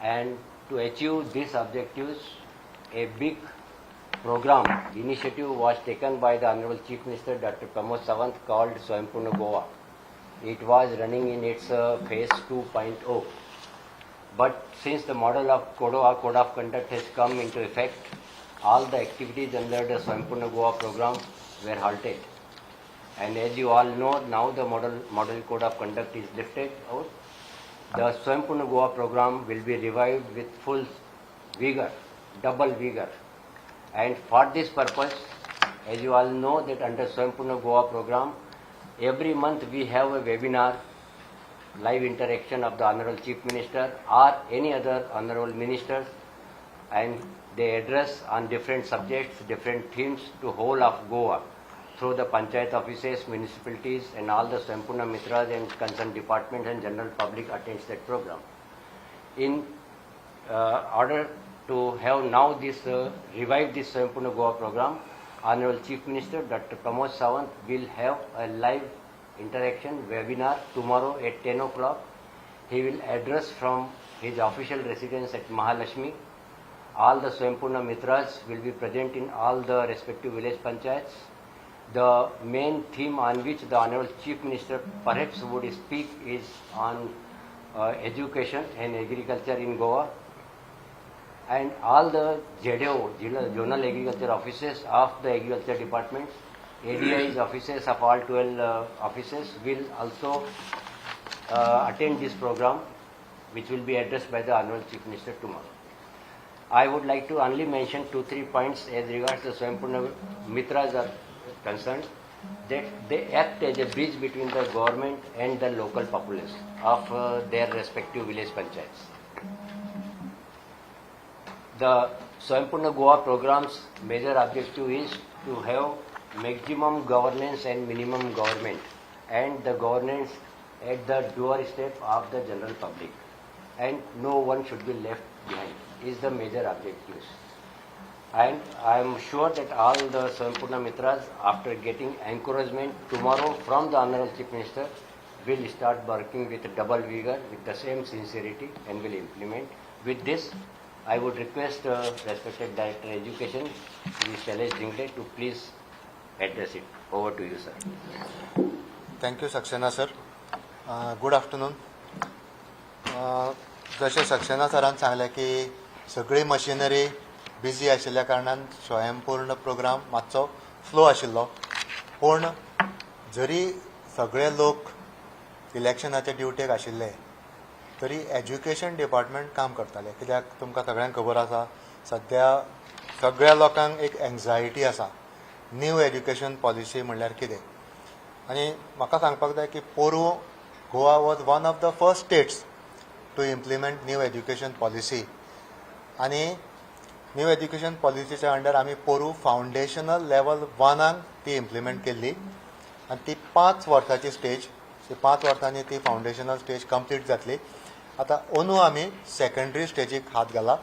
And to achieve these objectives, a big program initiative was taken by the Honorable Chief Minister Dr. Pramod Sawant called Swaympurna Goa. It was running in its uh, phase 2.0. But since the model of Code of, Code of Conduct has come into effect, all the activities under the Swaympurna Goa program were halted. And as you all know, now the model, model Code of Conduct is lifted out. The Swaympurna Goa program will be revived with full vigor, double vigor. And for this purpose, as you all know that under Swaympurna Goa program, every month we have a webinar live interaction of the Honorable Chief Minister or any other Honorable Ministers and they address on different subjects, different themes to whole of Goa through the Panchayat offices, municipalities and all the Sampurna Mitras and concerned departments and general public attends that program. In uh, order to have now this, uh, revive this Sampurna Goa program, Honorable Chief Minister Dr. Pramod Sawant will have a live interaction webinar tomorrow at 10 o'clock. He will address from his official residence at Mahalakshmi. All the Swaympurna Mitras will be present in all the respective village panchayats. The main theme on which the Honorable Chief Minister perhaps would speak is on uh, education and agriculture in Goa and all the JDO, zonal agriculture offices of the agriculture Department, ADI's offices of all 12 uh, offices will also uh, attend this program which will be addressed by the Honorable Chief Minister tomorrow. I would like to only mention two, three points as regards the Swaympurna Mitras are concerned, that they act as a bridge between the government and the local populace of uh, their respective village panchayats. The Swaympurna Goa program's major objective is to have maximum governance and minimum government and the governance at the doorstep of the general public and no one should be left behind is the major objectives. And I am sure that all the Sampurna Mitras, after getting encouragement tomorrow from the Honorable Chief Minister, will start working with double vigor, with the same sincerity, and will implement. With this, I would request uh, respected Director Education, Shri Shailesh Jingle, to please address it. Over to you, sir. Thank you, thank you Saxena sir good afternoon जसे सक्सेना सरान सांगले की सगळी machinery busy आशिल्ल्या कारणान स्वयंपूर्ण programme मातसो slow आशिल्लो. पूण जरी सगळे लोक इलेक्शनाचे ड्युटेक आशिल्ले तरी एज्युकेशन डिपार्टमेंट काम करताले. कित्याक? तुमकां सगळ्यांक खबर आसा सद्या सगळ्या लोकांक एक एन्झायटी आसा. न्यू एज्युकेशन पॉलिसी म्हणल्यार कितें? आनी म्हाका सांगपाक जाय की पोरू Goa was one of the first states to implement new education policy आनी न्यू एज्युकेशन पॉलिसीच्या अंडर आमी पोरू फावंडेशनल लेवल वनाक ती इम्प्लिमेंट केल्ली आनी ती पांच वर्साची स्टेज ती पांच वर्सांनी ती फावंडेशनल स्टेज कंप्लीट जातली आतां अंदू आमी सेकंडरी स्टेजीक हात घाला.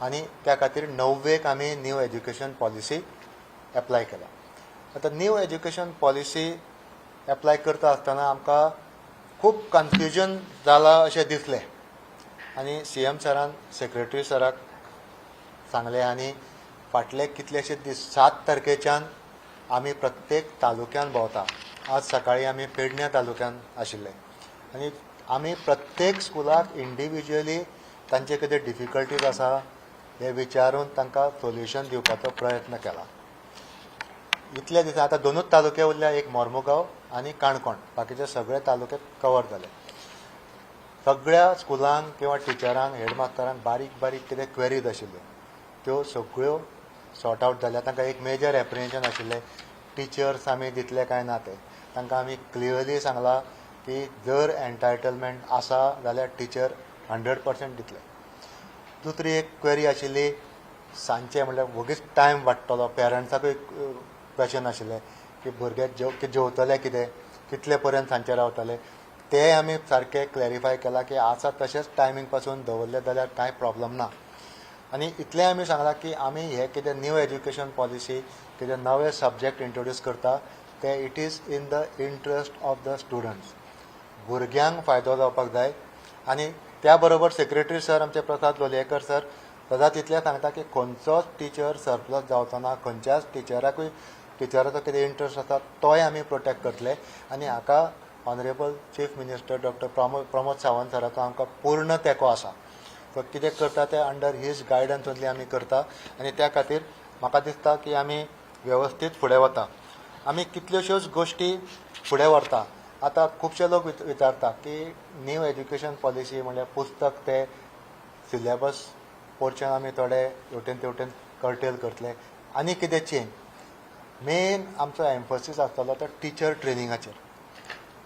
आनी त्या खातीर णव्वेक आमी न्यू एज्युकेशन पॉलिसी एप्लाय केला. आतां न्यू एज्युकेशन पॉलिसी एप्लाय करता आसतना आमकां खूब कन्फ्युजन जाला अशें दिसलें. आनी सी एम सरान सेक्रेटरी सराक सांगलें आनी फाटले कितलेशे दीस सात तारखेच्यान आमी प्रत्येक तालुक्यान भोंवता. आज सकाळीं आमी पेडण्या तालुक्यान आशिल्ले. आनी आमी प्रत्येक स्कुलाक इंडिविज्युअली तांचे कितें डिफिकल्टीज आसा हे विचारून तांकां सोल्युशन दिवपाचो प्रयत्न केला. इतले दिसा आतां दोनूच तालुके उरल्या एक मोर्मुगांव आनी काणकोण. बाकीचे सगळे तालुके कवर जाले सगळ्या स्कुलांक किंवा टिचरांक हेडमास्टरांक बारीक बारीक कितें क्वेरीज आशिल्ल्यो. त्यो सगळ्यो सॉर्ट आवट जाल्या तांकां एक मेजर एप्रिहेन्शन आशिल्लें. टिचर्स आमी दितले काय ना ते. तांकां आमी क्लियरली सांगलां की जर एन्टायटलमेंट आसा जाल्यार टिचर हंड्रेड पर्सेंट दितले. दुसरी एक क्वेरी आशिल्ली सांजचे म्हणल्यार वगीच टायम वाडटलो पेरंट्साकूय क्वेश्चन आशिल्लें की भुरगे जेव जेवतले कितें? कितले पर्यंत सांजचे रावतले? ते आमी सारके क्लॅरिफाय केला की आसा तशेंच टायमींगपासून दवरले जाल्यार कांय प्रॉब्लम ना. आनी इतलें आमी सांगलां की आमी हे कितें न्यू एज्युकेशन पॉलिसी कितें नवे सब्जेक्ट इंट्रोड्यूस करता ते it is in the interest of the students भुरग्यांक फायदो जावपाक जाय. आनी त्या बरोबर सेक्रेटरी सर आमचे प्रसाद लोलयेकर सर सदांच इतलें सांगता की खंयचोच टिचर सरप्लस जावचो ना खंयच्याच टिचराकूय टिचराचो कितें इंट्रस्ट आसा तोय आमी प्रोटेक्ट करतले. आनी हाका honourable chief minister doctor Pramod Pramod Sawant सराचो आमकां पूर्ण तेंको आसा. तो कितें करता तें अंडर हीज गायडन्स आमी करता. आनी त्या खातीर म्हाका दिसता की आमी वेवस्थीत फुडें वता. आमी कितल्योश्योच गोश्टी फुडें व्हरता. आतां खुबशे लोक विचारता की न्यू एज्युकेशन पॉलिसी म्हणल्यार पुस्तक ते सिलेबस पोर्शन आमी थोडे हेवटेन तेवटेन कर्टेल करतले. आनी कितें चेंज मेन आमचो एम्फोसीस आसतलो तो टिचर ट्रेनिंगाचेर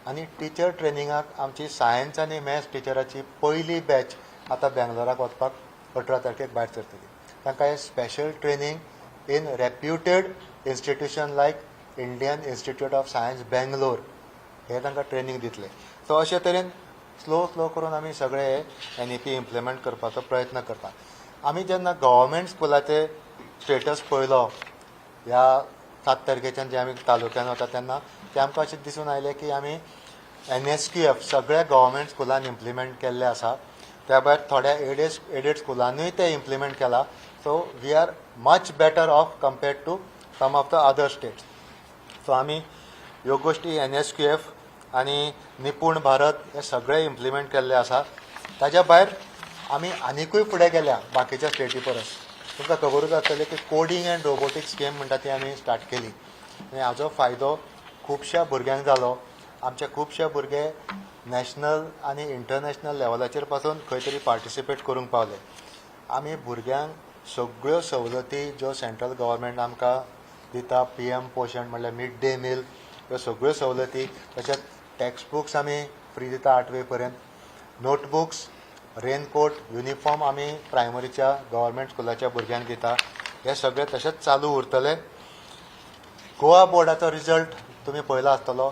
आनी टिचर ट्रेनिंगाक आमची सायन्स आनी मॅथ्स टिचराची पयली बॅच आतां बेंगलोराक वचपाक अठरा तारखेक भायर सरतली. तांकां हे special training in reputed institution like Indian Institute of Science Bangalore हे तांकां ट्रेनींग दितले. सो अशे तरेन स्लो स्लो करून आमी सगळे एन ई पी इम्प्लिमेंट करपाचो प्रयत्न करतात आमी जेन्ना गव्हर्मेंट स्कुलाचे स्टेटस पळयलो ह्या सात तारखेच्यान जे आमी तालुक्यान वता तेन्ना ते आमकां अशें दिसून आयलें की आमी एन एस क्यू एफ सगळ्या गव्हर्मेंट स्कुलान इम्प्लिमेंट केल्ले आसा. त्या भायर थोड्या एडेड एडेड स्कुलांनी ते इम्प्लिमेंट केला. So we are much better off compared to some of the other states so आमी ह्यो गोश्टी एन एस क्यू एफ आनी निपूण भारत हे सगळे इम्प्लिमेंट केल्ले आसा ताज्या भायर आमी आनिकूय फुडें गेल्या बाकीच्या स्टेटी परस. तुमकां खबरूच आसतलें की कोडिंग एंड रोबोटिक्स गेम म्हणटा ती आमी स्टार्ट केली. आनी हाजो फायदो खुबश्या भुरग्यांक जालो आमचे खुबशे भुरगे नॅशनल आनी इंटरनॅशनल लेवलाचेरपासून खंय तरी पार्टिसिपेट करूंक पावले. आमी भुरग्यांक सगळ्यो सवलती ज्यो सेंट्रल गव्हर्मेंट आमकां दिता पी एम पोशण म्हणल्यार मिड डे मील ह्यो सगळ्यो सवलती तशेंच टॅक्सबुक्स आमी फ्री दिता आठवे पर्यंत. नोटबुक्स रेनकोट युनिफॉर्म आमी प्रायमरीच्या गव्हर्मेंट स्कुलाच्या भुरग्यांक दिता. हे सगळे तशेंच चालू उरतले. गोवा बोर्डाचो रिजल्ट तुमी पळयला आसतलो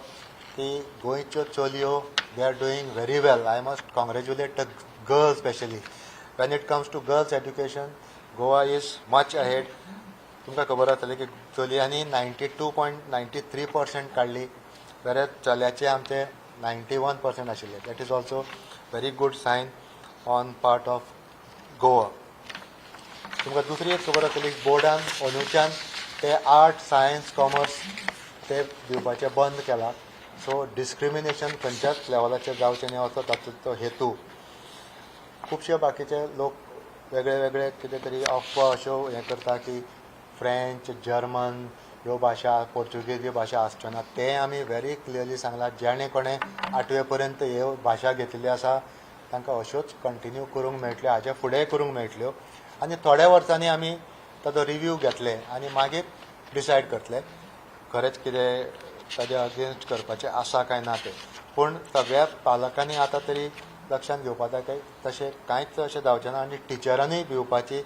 की गोंयच्यो चलयो they are doing very well I must congratulate the girls specially When it comes to girls education Goa is much ahead तुमकां खबर आसतलें की चलयांनी ninety two point ninety three percent काडली. वेरे चल्याचे आमचे नायन्टी वन पर्संट आशिल्ले. That is also very good sign on part of Goa तुमकां दुसरी एक खबर आसतली बोर्डान अंदूच्यान ते आर्ट सायन्स कॉमर्स ते दिवपाचें बंद केला. सो डिस्क्रिमिनेशन खंयच्याच लेवलाचेर जावचें न्ही असो तातूंत तो हेतू. खुबशे बाकीचे लोक वेगळे वेगळे कितें तरी अफवा अश्यो हें करता की फ्रेंच जर्मन ह्यो भाशा पोर्तुगीज ह्यो भाशा आसच्यो ना. तें आमी व्हेरी क्लियरली सांगलां जेणे कोणें आठवे पर्यंत ह्यो भाशा घेतिल्ल्यो आसा तांकां अश्योच कंटिन्यू करूंक मेळटल्यो हाचे फुडेंय करूंक मेळटल्यो. आनी थोड्या वर्सांनी आमी ताचो रिव्यू घेतले आनी मागीर डिसायड करतले. खरेंच कितें ताज्या अगेन्स्ट करपाचें आसा काय ना तें पूण सगळ्या पालकांनी आतां तरी लक्षांत घेवपा जाय काय तशें कांयच अशें जावचें ना आनी टिचरांनीय भिवपाची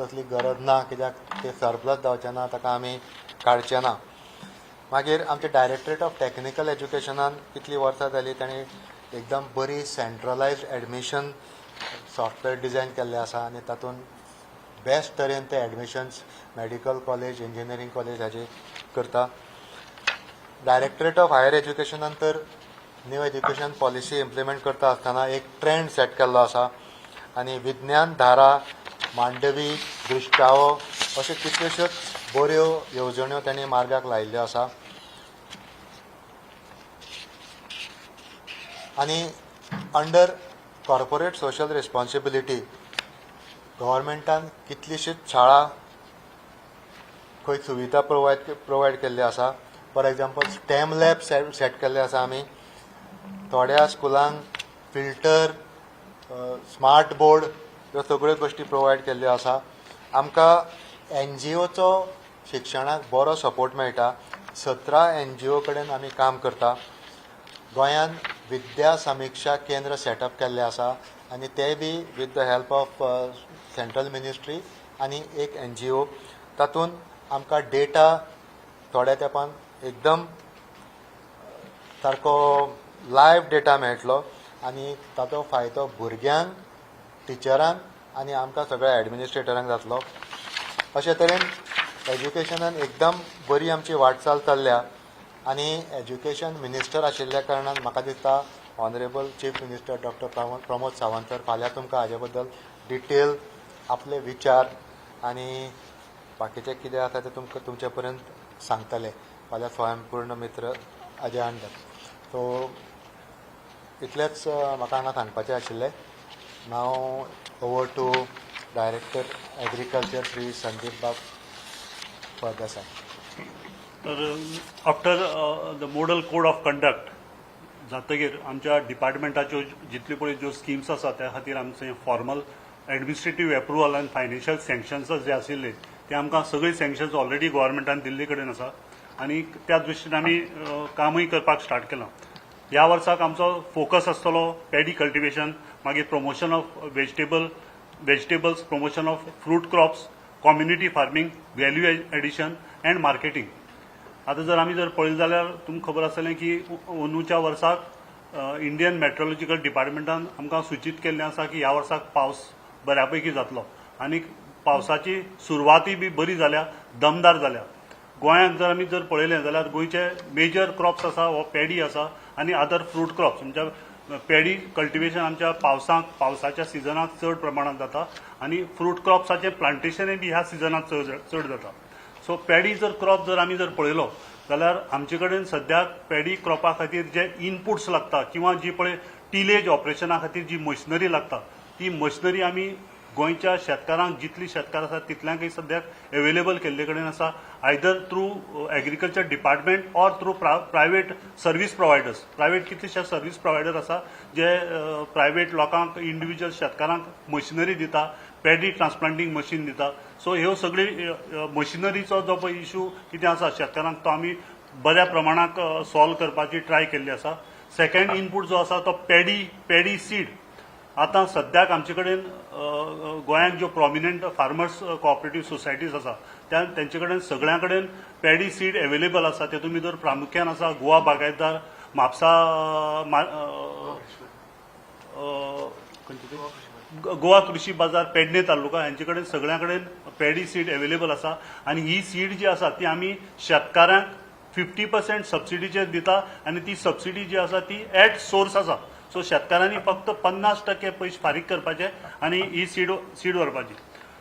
तसली गरज ना कित्याक तें सरप्लस जावचें ना ताका आमी काडचें ना. मागीर आमचे डायरेक्टरेट ऑफ टॅक्निकल एज्युकेशनान कितलीं वर्सां जालीं ताणी एकदम बरी सेंट्रलायज्ड एडमिशन सॉफ्टवेअर डिझायन केल्लें आसा आनी तातूंत बेस्ट तरेन ते admissions medical college engineering college हाजे करता. डायरेक्टरेट ऑफ हायर एज्युकेशनान तर न्यू एज्युकेशन पॉलिसी इम्प्लिमेंट करता आसतना एक ट्रेंड सेट केल्लो आसा आनी विज्ञान धारा मांडवी दृश्टावो अश्यो कितल्योश्योच बऱ्यो येवजण्यो तांणी मार्गाक लायिल्ल्यो आसा आनी अंडर कॉर्पोरेट सोशल रिस्पॉन्सिबिलिटी गव्हर्मेंटान कितलीशीच शाळा खंय सुविधा प्रोवायड प्रोवायड केल्ली आसा. For example STEM lab set केल्ले आसा आमी थोड्या स्कुलांक फिल्टर स्मार्ट बोर्ड ह्यो सगळ्यो गोश्टी प्रोवायड केल्ल्यो आसा. आमकां एन जी ओचो शिक्षणाक बरो सपोर्ट मेळटा. सतरा एन जी ओ कडेन आमी काम करता. गोंयांत विद्या समिक्षा केंद्र सेटअप केल्लें आसा आनी ते be with the help of central ministry आनी एक एन जी ओ. तातूंत आमकां डेटा थोड्या तेंपान एकदम सारको लायव्ह डेटा मेळटलो. आनी ताचो फायदो भुरग्यांक टिचरांक आनी आमकां सगळ्या एडमिनिस्ट्रेटरांक जातलो. अशे तरेन एज्युकेशनान एकदम बरी आमची वाटचाल चल्ल्या. आनी एज्युकेशन मिनिस्टर आशिल्ल्या कारणान म्हाका दिसता honourable chief minister doctor Pramod Pramod Sawant sir फाल्यां तुमकां हाजे बद्दल डिटेल आपले विचार आनी बाकीचे कितें आसा ते तुमकां तुमचे पर्यंत सांगतले. माझा स्वयंपूर्ण मित्र अजय अंडर सो इतलेंच म्हाका हांगा सांगपाचें आशिल्लें. Now over to director agriculture Shri Sandeep Bab आसा तर after the model code of conduct जातकीर आमच्या डिपार्टमेंटाच्यो जितल्यो पळय ज्यो स्किम्स आसा त्या खातीर आमचे फॉर्मल एडमिनिस्ट्रेटीव एप्रुवल आनी फायनान्शियल सँक्शन्स जे आशिल्ले ते आमकां सगळी सँक्शन्स ऑलरेडी गोव्हर्मेंटान दिल्ले कडेन आसा. आनी त्या दृश्टीन आमी कामूय करपाक स्टार्ट केलां. ह्या वर्साक आमचो फोकस आसतलो पॅडी कल्टिवेशन मागीर promotion of vegetable vegetables promotion of fruit crops community farming value addition and marketing आता जर आम्ही जर पळयलें जाल्यार तुमकां खबर आसतलें की अंदूच्या वर्साक इंडियन मेट्रोलॉजिकल डिपार्टमेंटान आमकां सूचित केल्लें आसा की ह्या वर्साक पावस बऱ्या पैकी जातलो. आनी पावसाची सुरवाती बी बरी जाल्या दमदार जाल्या. गोंयांत जर आमी जर पळयलें जाल्यार गोंयचे मेजर क्रॉप्स आसा हो पॅडी आसा आनी अदर फ्रूट क्रॉप्स म्हणजे पॅडी कल्टिवेशन आमच्या पावसांत पावसाच्या सिजनांत चड प्रमाणांत जाता आनी फ्रूट क्रॉप्साचें प्लांटेशनय बी ह्या सिजनांत चड चड जाता. सो पॅडी जर क्रॉप जर आमी जर पळयलो जाल्यार आमचे कडेन सद्याक पॅडी क्रॉपा खातीर जे इनपुट्स लागता किंवा जी पळय टिलेज ऑपरेशना खातीर जी मशिनरी लागता ती मशिनरी आमी गोंयच्या शेतकारांक जितली शेतकार आसा तितल्यांकय सद्याक अवेलेबल केल्ले कडेन आसा either through agriculture department or through private service providers private कितलेशे सर्व्हिस प्रोवायडर आसा जे प्रायवेट लोकांक इंडिव्हिज्युअल शेतकारांक मशिनरी दिता पॅडी ट्रान्सप्लांटींग मशीन दिता. सो ह्यो सगळी मशिनरीचो जो पळय इशू कितें आसा शेतकारांक तो आमी बऱ्या प्रमाणाक सॉल्व करपाची ट्राय केल्ली आसा. सेकंड इनपूट जो आसा तो पॅडी पॅडी सीड आतां सद्याक आमचे कडेन गोंयांत ज्यो प्रॉमिनंट फार्मर्स कॉपरेटीव सोसायटीज आसा त्या तेंचे कडेन सगळ्यां कडेन पॅडी सीड अवेलेबल आसा तेतूंत भितर प्रामुख्यान आसा गोवा बागायतदार म्हापसा गोवा कृषी बाजार पेडणे तालुका हांचे कडेन सगळ्यां कडेन पॅडी सीड अवेलेबल आसा आनी ही सीड जी आसा ती आमी शेतकारांक फिफ्टी पर्सेंट सबसिडीचेर दिता आनी ती सबसिडी जी आसा ती एट सोर्स आसा सो शेतकारांनी फक्त पन्नास टक्के पयशे फारीक करपाचे आनी ही सीड सीड व्हरपाची.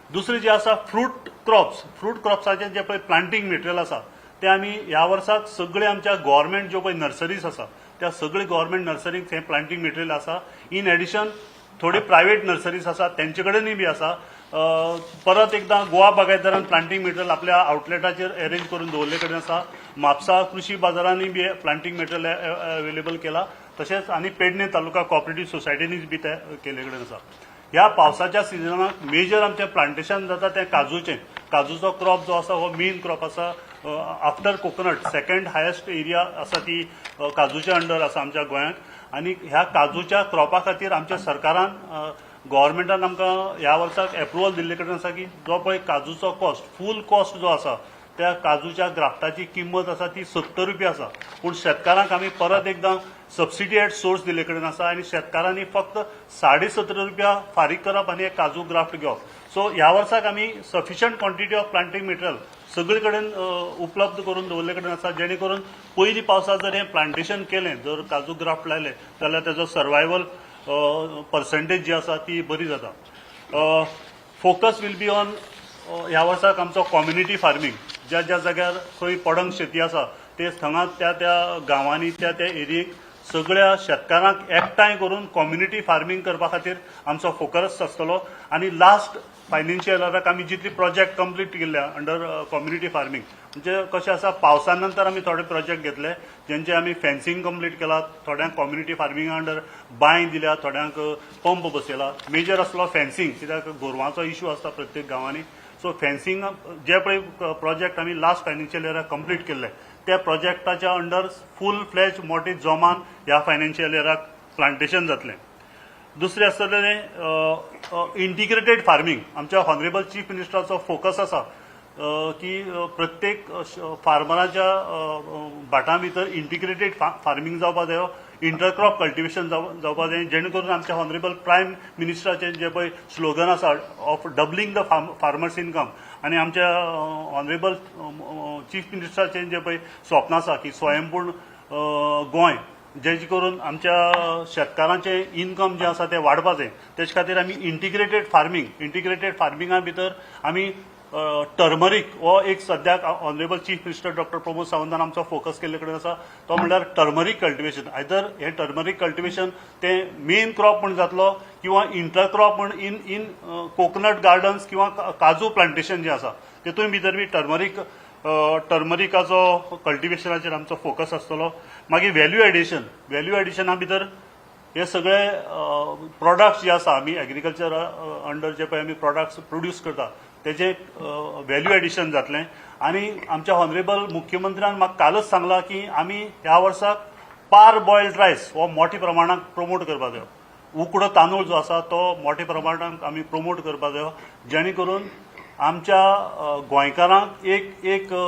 दुसरी जी आसा फ्रूट क्रॉप्स. फ्रूट क्रॉप्साचे जे पळय प्लांटींग मटेरियल आसा ते आमी ह्या वर्साक सगळे आमच्या गव्हर्मेंट ज्यो पळय नर्सरीज आसा त्या सगळे गव्हर्मेंट नर्सरीक हे प्लांटींग मटेरियल आसा. इन एडिशन थोडे प्रायव्हेट नर्सरीज आसा तेंचे कडेनय बी आसा. परत एकदां गोवा बागायतदारान प्लांटींग मटेरियल आपल्या आउटलेटाचेर अरेंज करून दवरले कडेन आसा. म्हापसा कृषी बाजारांनी बी प्लांटींग मटेरियल अवेलेबल केला. तशेंच आनी पेडणे तालुका कॉपरेटिव्ह सोसायटीनीच बी ते केले कडेन आसा ह्या पावसाच्या सिजनाक मेजर आमचें प्लांटेशन जाता तें काजूचें. काजूचो क्रॉप जो आसा हो मेन क्रॉप आसा after coconut second highest area आसा ती काजूच्या अंडर आसा आमच्या गोंयांत आनी ह्या काजूच्या क्रॉपा खातीर आमच्या सरकारान अ, आमकां ह्या वर्साक एप्रुवल दिल्ले कडेन आसा की जो पळय काजूचो कॉस्ट फूल कॉस्ट जो आसा त्या काजूच्या ग्राफ्टाची किंमत आसा ती सत्तर रुपया आसा पूण शेतकारांक आमी परत एकदां सबसिडी एट सोर्स दिले कडेन आसा आनी शेतकारांनी फक्त साडे सतरा रुपया फारीक करप आनी एक काजू ग्राफ्ट घेवप. सो ह्या वर्साक आमी sufficient quantity of planting material सगळे कडेन उपलब्ध करून दवरले कडेन आसा जेणे करून पयलीं पावसा जर हें प्लांटेशन केलें जर काजू ग्राफ्ट लायले जाल्यार तेजो सर्वायवल पर्संटेज जी आसा ती बरी जाता. फोकस वील बी ऑन ह्या वर्साक आमचो कम्युनिटी फार्मींग ज्या ज्या जाग्यार खंय पडंग शेती आसा ते थंगा त्या त्या गांवांनी त्या त्या एरियेक सगळ्या शेतकारांक एकठांय करून कम्युनिटी फार्मींग करपा खातीर आमचो फोकस आसतलो. आनी लास्ट फायनान्शियल इयराक आमी जितली प्रोजेक्ट कंप्लीट केल्ल्या अंडर कम्युनिटी फार्मींग म्हणजे कशें आसा पावसा नंतर आमी थोडे प्रोजेक्ट घेतले जेंचे आमी फेन्सिंग कंप्लीट केला थोड्यांक कम्युनिटी फार्मिंगा अंडर बांय दिल्या थोड्यांक पंप बसयला. मेजर आसलो फेन्सिंग कित्याक गोरवांचो इशू आसता प्रत्येक गांवांनी. सो फेन्सिंग uh, जे पळय प्रोजेक्ट आमी लास्ट फायनान्शियल इयराक कंप्लीट केल्ले त्या प्रोजेक्टाच्या अंडर फूल फ्लॅज मोठी जोमान ह्या फायनान्शियल इयराक प्लांटेशन जातलें. दुसरें आसतलें इंटिग्रेटेड फार्मींग आमच्या हॉनरेबल चीफ मिनिस्टराचो फोकस आसा की प्रत्येक फार्मराच्या भाटां भितर इंटिग्रेटेड फार्मींग जावपाक जायो इंटरक्रॉप कल्टिवेशन जावपा जाय जेणे करून आमच्या हॉनरेबल प्रायम मिनिस्टराचे जे पळय स्लोगन आसा of doubling the farmers income आनी आमच्या हॉनरेबल चीफ मिनिस्टराचे जें पळय स्वप्न आसा की स्वयंपूर्ण गोंय जेजे करून आमच्या शेतकारांचे इन्कम जे आसा तें वाडपाचें तेचे खातीर आमी इंटिग्रेटेड फार्मींग इंटिग्रेटेड फार्मिंगा भितर आमी टर्मरीक हो एक सद्याक honourable chief minister doctor Pramod सावंतान आमचो फोकस केल्ले कडेन आसा तो म्हणल्यार टर्मरीक कल्टिवेशन आयदर हे टर्मरीक कल्टिवेशन ते मेन क्रॉप म्हण जातलो किंवा इंटर क्रॉप म्हण इन इन कोकोनट गार्डन्स किंवा का- काजू प्लांटेशन जे आसा तेतून भितर बी टर्मरीक टर्मरिकाचो कल्टिवेशनाचेर आमचो फोकस आसतलो मागीर व्हॅल्यू एडिशन व्हॅल्यू एडिशना भितर हे सगळे प्रॉडक्ट्स जे आसा आमी एग्रीकल्चर अंडर जे पळय आमी प्रॉडक्ट्स प्रोड्यूस करता तेजे व्हॅल्यू एडिशन जातलें. आनी आमच्या ऑनरेबल मुख्यमंत्र्यान म्हाका कालच सांगलां की आमी ह्या वर्साक पार बॉयल्ड रायस हो मोठ्या प्रमाणात प्रमोट करपाक जाय उकडो तांदूळ जो आसा तो मोठ्या प्रमाणात आमी प्रमोट करपाक जायो जेणे करून आमच्या गोंयकारांक एक एक अ,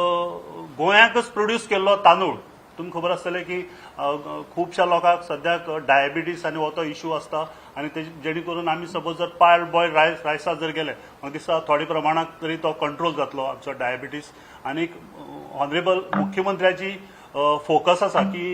गोंयांकच प्रोड्यूस केल्लो तांदूळ तुमकां खबर आसतलें की खुबश्या लोकांक सद्याक डायबिटीस आनी हो तो इश्यू आसता आनी ते जेणे करून आमी सपोज जर पायल बॉयल रायस रायसात जर गेले म्हाका दिसता थोडे प्रमाणात तरी तो कंट्रोल जातलो आमचो डायबिटीस आनीक ऑनरेबल मुख्यमंत्र्याची फोकस आसा की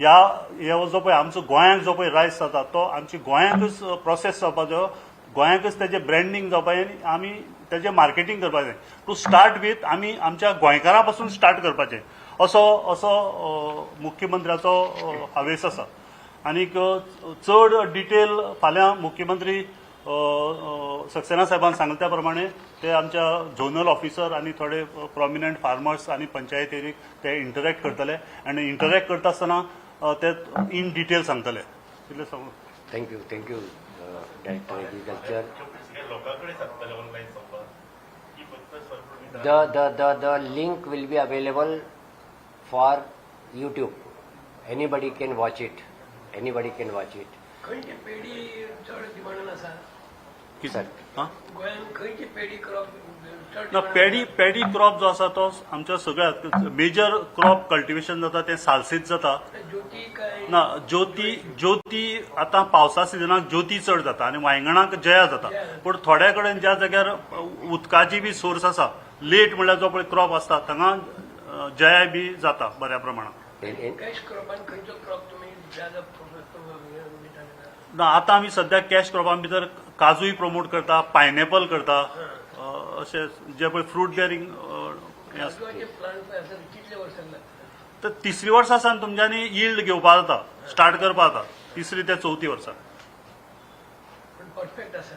ह्या हे जो पळय आमचो गोंयांक जो पळय रायस जाता तो आमची गोंयांकच प्रोसेस जावपाचो जायो गोंयांकच तेजें ब्रँडींग जावपा जाय आनी आमी तेजें मार्केटींग करपाक जाय. टू स्टार्ट वीथ आमी आमच्या गोंयकारां पासून स्टार्ट करपाचें असो असो मुख्यमंत्र्याचो हावेस आसा आनीक चड डिटेल फाल्यां मुख्यमंत्री सक्सेना साहेबान सांगले त्या प्रमाणे ते आमच्या झोनल ऑफिसर आनी थोडे प्रॉमिनंट फार्मर्स आनी पंचायतीक ते इंटरॅक्ट करतले. आनी इंटरॅक्ट करता आसतना ते इन डिटेल सांगतले. इतलें सांगू thank you thank you director agriculture the the Agriculture. लोकांकडे सांगताले online The, the, the, the link will be available for YouTube. Anybody can watch it. Anybody can watch it. खंयची पेढी चड डिमांडान आसा Sir. हां गोंयांत खंयची पेढी क्रॉप चड ना पॅडी? पॅडी क्रॉप जो आसा तो आमच्या सगळ्यात मेजर क्रॉप कल्टिवेशन जाता ते सालसेत जाता ज्योती काय ना ज्योती ज्योती आतां पावसा सिजनाक ज्योती चड जाता आनी वांयगणाक जया जाता पूण थोड्या कडेन ज्या जाग्यार उदकाची बी सोर्स आसा लेट म्हणल्यार जो पळय क्रॉप आसता थंगा जया बी जाता बऱ्या प्रमाणात. ना आतां आमी सध्या कॅश क्रॉपां भितर काजूय प्रमोट करता पायनॅपल करता अ, अशे जे पळय फ्रूट बेरिंग हें आसता तर तिसरी वर्सा सावन तुमच्यांनी यील्ड घेवपा जाता स्टार्ट करपा जाता तिसरी ते चवथी वर्सा पण परफेक्ट आसा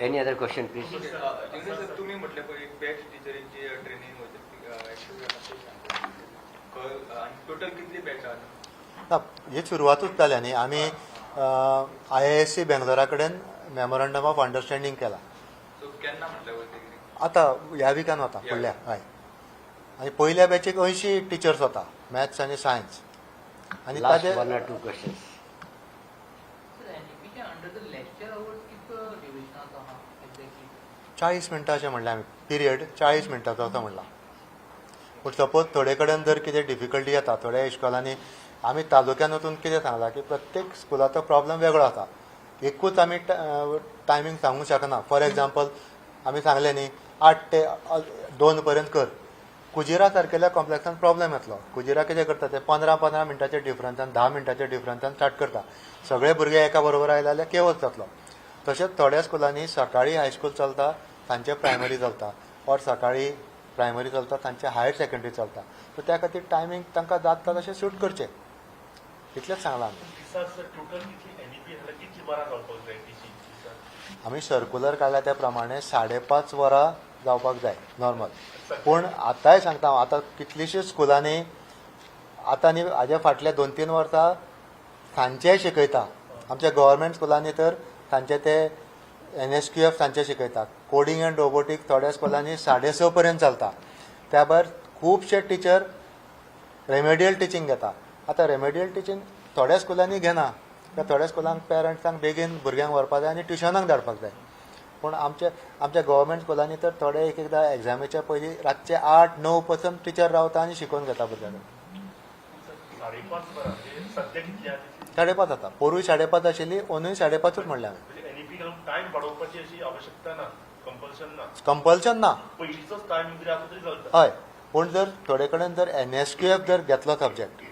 Any other question, please? जिंकले सर तुम्ही म्हटलं पळय बॅच टिचरींची ट्रेनिंग टोटल कितली बॅच ही सुरवातूच जाल्या न्ही आमी आय आय एस सी बेंगलोरा कडेन मेमोरंडम ऑफ अंडरस्टँडींग केला. म्हटलं आतां ह्या विकान वता फुडल्या हय. आनी पयल्या बॅचीक अंयशी टिचर्स वता मॅथ्स आनी सायन्स आनी ताजे one or चाळीस मिनटांचे म्हणलें आमी पिरियड चाळीस मिनटांचो असो म्हणला. पूण सपोज थोडे कडेन जर कितें डिफिकल्टी येता थोड्या इश्कॉलांनी आमी तालुक्यान वचून कितें सांगलां की प्रत्येक स्कुलाचो प्रॉब्लम वेगळो आसा एकूच आमी टायमींग सांगूंक शकना. फॉर एग्जाम्पल आमी सांगलें न्ही आठ ते दोन पर्यंत कर. कुजिरा सारकेल्या कॉम्प्लेक्सान प्रॉब्लेम येतलो. कुजिरा कितें करता ते? पंदरा पंदरा मिनटाच्या डिफरंसान धा मिनटाच्या डिफरंसान स्टार्ट करता. सगळे भुरगे एका बरोबर आयले जाल्यार केवच जातलो. तशेंच थोड्या स्कुलांनी सकाळी हायस्कूल चलता सांजचे प्रायमरी चलता. ऑर सकाळी प्रायमरी चलता सांजचे हायर सेकंडरी चलता. सो त्या खातीर टायमींग तांकां जाता तशें सूट करचें. इतलेंच सांगलां आमी. सर्कुलर काडल्या त्या प्रमाणे साडे पांच वरां जावपाक जाय नॉर्मल पूण आतांय सांगता हांव आतां कितलींशींच स्कुलांनी आतां न्ही हाज्या फाटल्या दोन तीन वर्सां सांजचेय शिकयता. आमच्या गव्हर्मेंट स्कुलांनी तर सांजचे ते एन एस क्यू एफ तांचे शिकयतात. कोडिंग अँड रोबोटीक थोड्या स्कुलांनी साडे स पर्यंत चलता. त्या भायर खुबशे टिचर रेमेडियल टिचींग घेता. आतां रेमेडियल टिचींग थोड्या स्कुलांनी घेना. त्या थोड्या स्कुलांक पेरंट्सांक बेगीन भुरग्यांक व्हरपाक जाय आनी ट्युशनाक धाडपाक जाय. पूण आमच्या आमच्या गव्हर्मेंट स्कुलांनी तर थोडे एक एकदां एग्जामीच्या पयलीं रातचे आठ णव पसून टिचर रावता आनी शिकोवन घेता भुरग्यांक. साडेपाच साडेपांच जाता पोरूय साडेपांच आशिल्ली अंदूय साडेपांचूच म्हणलें हांवें वाडोवपाची अशी आवश्यकता ना कंपल्शन ना. कंपल्शन ना. पयलींचोच टायम जरी आसा तरी चलता. हय. पूण जर थोडे कडेन जर एन एस क्यू एफ जर घेतलो सब्जेक्ट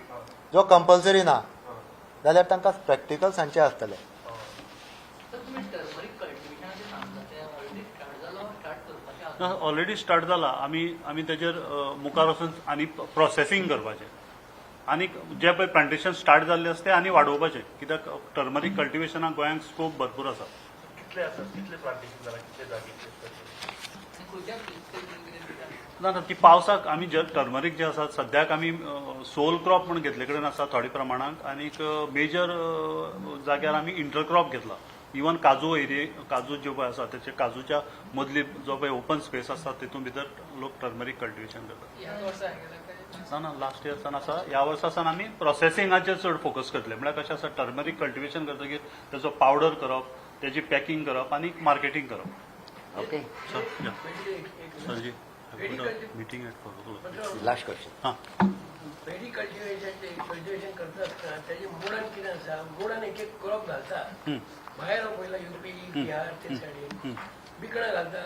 जो कंपल्सरी ना जाल्यार तांकां प्रॅक्टिकल सांचे आसतले ऑलरेडी स्टार्ट जालो आमी आमी तेजेर मुखार वचून आनी प्रोसेसिंग करपाचें आनी जे पळय प्लांटेशन स्टार्ट जाल्लें आसा तें आनी वाडोवपाचें कित्याक टर्मरीक कल्टिवेशनाक गोंयांत स्कोप भरपूर आसा कितले आसा कितले प्लांटेशन जाला कितले जागे ना ना ती पावसाक आमी जे टर्मरीक जे आसा सद्याक आमी सोल क्रॉप म्हणून घेतले. कडेन आसा थोड्या प्रमाणात. आनीक मेजर जाग्यार आमी इंटरक्रॉप घेतला. इवन काजू एरिये काजू ज्यो पळय आसा तेचे काजूच्या मदली जो पळय ओपन स्पेस आसा तितून भितर लोक टर्मरीक कल्टिवेशन करतात. ना ना लास्ट इयर्सान आसा ह्या वर्सा सावन आमी प्रोसेसिंगाचेर चड फोकस करतले म्हळ्यार कशें आसा टर्मरीक कल्टिवेशन करतकीर तेजो पावडर करप तेजी पॅकिंग करप आनी मार्केटिंग करप. सर सरजी Medical- मिटींग question. हां. पेडी कल्टिवेशन ते कल्टिवेशन करता आसतना कितें आसा एक एक क्रॉप घालता हं. भायर पयला युपी बिहार ते सायडीन बिकणां घालता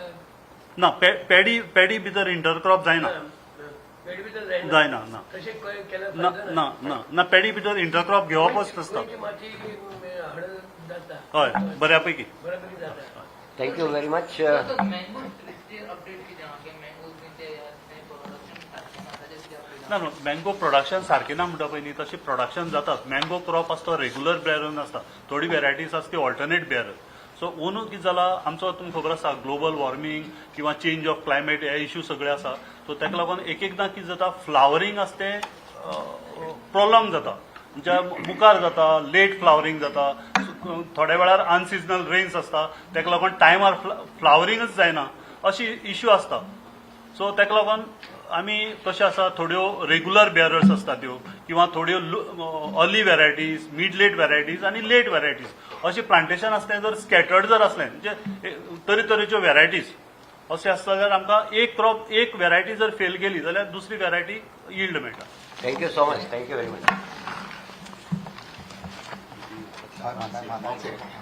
ना पेडी पेडी भितर इंटरक्रॉप जायना पेडी भितर जायना ना. ना ना. ना पेडी भितर इंटरक्रॉप घेवपच नासता गोंयची माती हळद जाता हय बऱ्यापैकी. जाता ते प्रोडक्शन सारकें ना ना ना मँगो प्रोडक्शन सारकें ना म्हणटा पळय न्ही तशें प्रोडक्शन जातात. मँगो क्रॉप आसता तो रेग्युलर बेरर नासता. थोडी वेरायटीज आसता ती ऑल्टरनेट बेरर सो ओनू कितें जाला आमचो तुमकां खबर आसा ग्लोबल वॉर्मिंग किंवा चेंज ऑफ क्लायमेट हे इश्यू सगळे आसा सो ताका लागून एक एकदां कितें जाता फ्लावरींग आसता तें प्रॉब्लम जाता. म्हणजे मुखार जाता लेट फ्लावरींग जाता थोड्या वेळार अनसिजनल रेन्स आसता ताका लागून टायमार फ्लावरींगच जायना अशी इश्यू आसता सो ताका लागून आमी तशें आसा थोड्यो रेग्युलर बेरर्स आसता त्यो किंवा थोड्यो early varieties mid late varieties आनी लेट वेरायटीज अशें प्लांटेशन आसलें जर स्कॅटर्ड जर आसलें म्हणजे तरेतरेच्यो वेरायटीज अशें आसता जाल्यार आमकां एक क्रॉप एक वेरायटी जर फेल गेली जाल्यार दुसरी वेरायटी यील्ड मेळटा. Thank you so much Thank you very much. म्हाका- म्हाका-